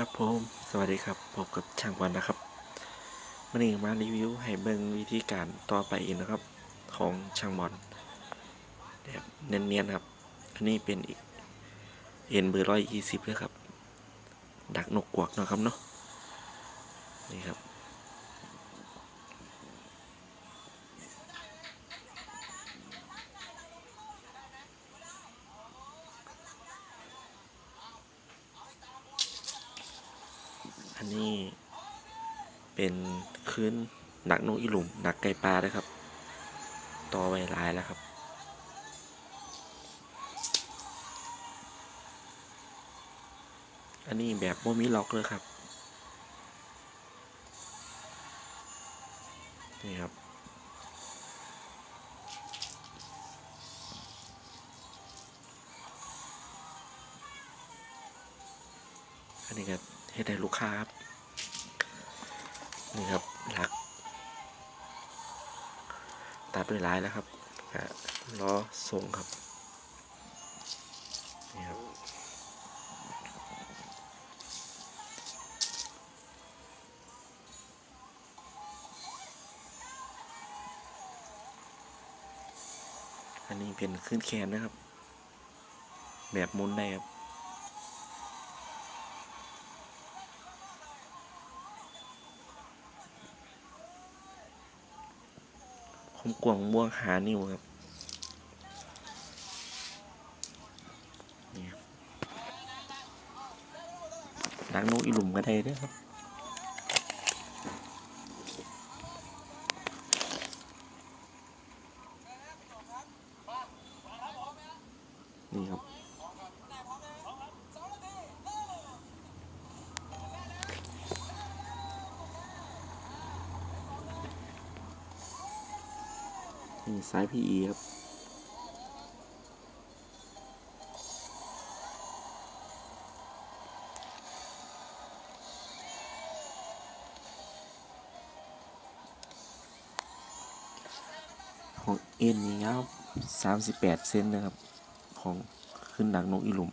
ครับผมสวัสดีครับพบกับช่างวันนะครับมันเองมารีวิวให้เบิ่งวิธีการต่อไปอีกนะครับ ของช่างบอลแบบเนียนๆครับ อันนี้เป็นอีกเอ็นเบอร์ร้อยยี่สิบเลยครับ ดักนกกวักนะครับเนาะนี่ครับ นนี้เป็นคืนหนักนกอีหลุมหนักไก่ปลาด้วยครับ ต่อไว้ลายแล้วครับอันนี้แบบโมมีล็อกเลยครับ นี่ครับ อันนี้ก็ ให้ได้ลูกค้าครับนี่ครับหลัก ตัดด้วยลายแล้วครับล้อส่งครับนี่ครับอันนี้เป็นขึ้นแคนนะครับ แบบมุนได้ครับ ผมกวางม่วงหานิ้วครับนี่ครับล้างนกอีหลุมก็ได้ด้วยครับนี่ครับ นี่สาย PE ครับ ของเอ็นนี่ยาว38เซนนะครับ ของขึ้นดักนกอีหลุม